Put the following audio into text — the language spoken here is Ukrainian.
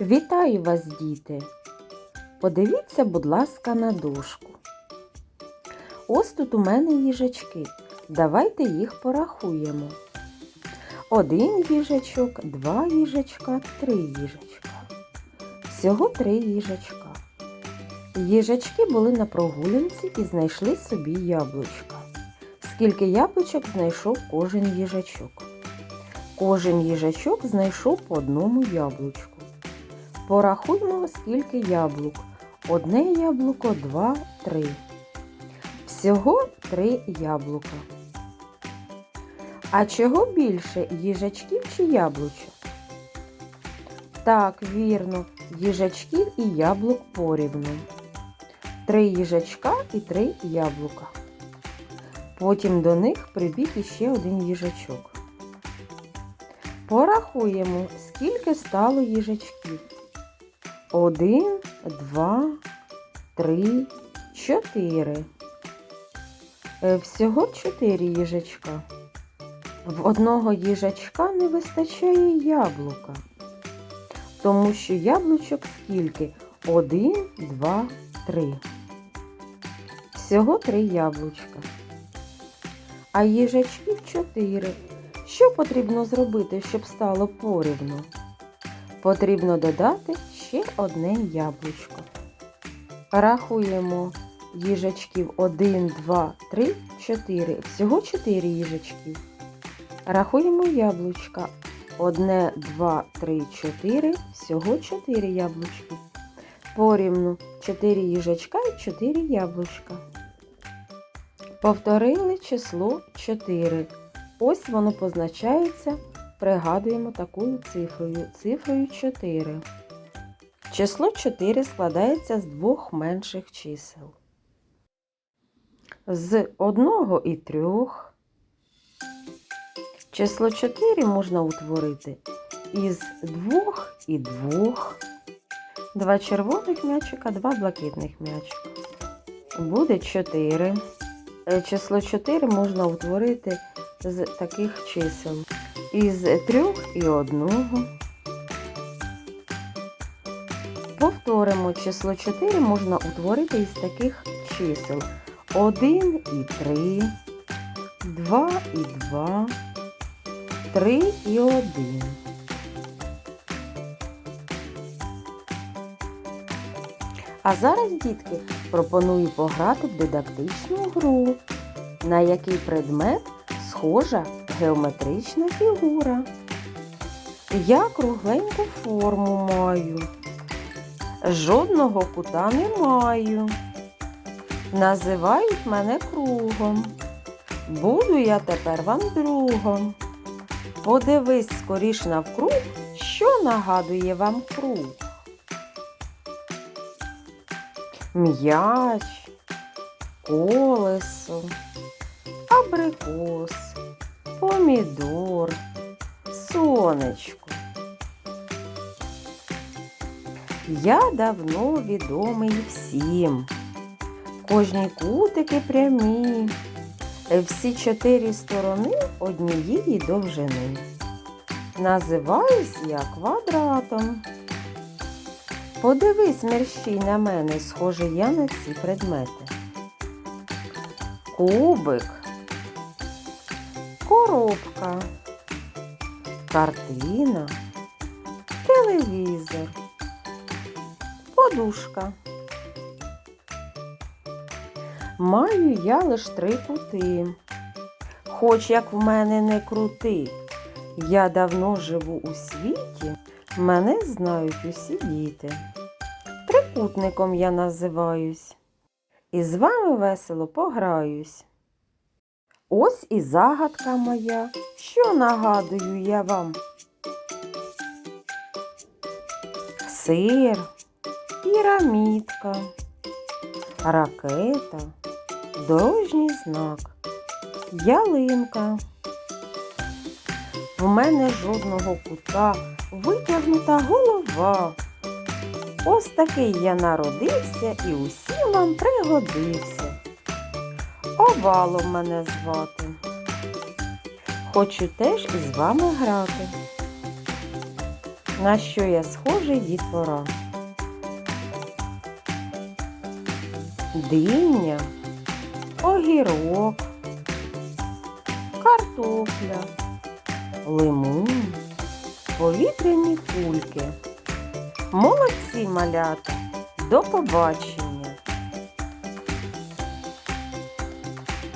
Вітаю вас, діти! Подивіться, будь ласка, на дошку. Ось тут у мене їжачки. Давайте їх порахуємо. Один їжачок, два їжачка, три їжачка. Всього три їжачка. Їжачки були на прогулянці і знайшли собі яблучка. Скільки яблучок знайшов кожен їжачок? Кожен їжачок знайшов по одному яблучку. Порахуймо, скільки яблук. Одне яблуко, два, три. Всього три яблука. А чого більше їжачків чи яблучок? Так, вірно, їжачків і яблук порівну. Три їжачка і три яблука. Потім до них прибіг іще один їжачок. Порахуємо, скільки стало їжачків. Один, два, три, чотири. Е, Всього чотири їжачка. В одного їжачка не вистачає яблука. Тому що яблучок скільки? Один, два, три. Всього три яблучка. А їжачків чотири. Що потрібно зробити, щоб стало порівну? Потрібно додати ще одне яблучко. Рахуємо їжачків 1, 2, 3, 4. Всього 4 їжачків. Рахуємо яблучка. 1, 2, 3, 4. Всього 4 яблучки. Порівну 4 їжачка і 4 яблучка. Повторили число 4. Ось воно позначається пригадуємо такою цифрою, цифрою 4. Число 4 складається з двох менших чисел. З 1 і 3. Число 4 можна утворити із 2 і 2. Два червоних м'ячика, два блакитних м'ячика. Буде 4. Е, Число 4 можна утворити з таких чисел із трьох і одного. Повторимо число 4 можна утворити із таких чисел 1 і 3, 2 і 2, 3 і 1. А зараз, дітки, пропоную пограти в дидактичну гру, на який предмет схожа геометрична фігура. Я кругленьку форму маю. Жодного кута не маю. Називають мене кругом. Буду я тепер вам другом. Подивись скоріш навкруг, що нагадує вам круг. М'яч, колесо, абрикос, помідор, сонечко. Я давно відомий всім. Кожні кутики прямі, всі чотири сторони однієї довжини. Називаюсь я квадратом. Подивись мерщій на мене, схожий я на ці предмети. Кубик, коробка, картина, телевізор, подушка. Маю я лиш три кути. Хоч як в мене не крути, я давно живу у світі, мене знають усі діти. Трикутником я називаюсь, і з вами весело пограюсь. Ось і загадка моя, що нагадую я вам. Сир, пірамідка, ракета, дорожній знак, ялинка. В мене жодного кута, витягнута голова. Ось такий я народився і усім вам пригодився. Овалом мене звати. Хочу теж із вами грати. На що я схожий дітвора? Диня, огірок, картопля, лимон, повітряні кульки. Молодці малята! До побачення!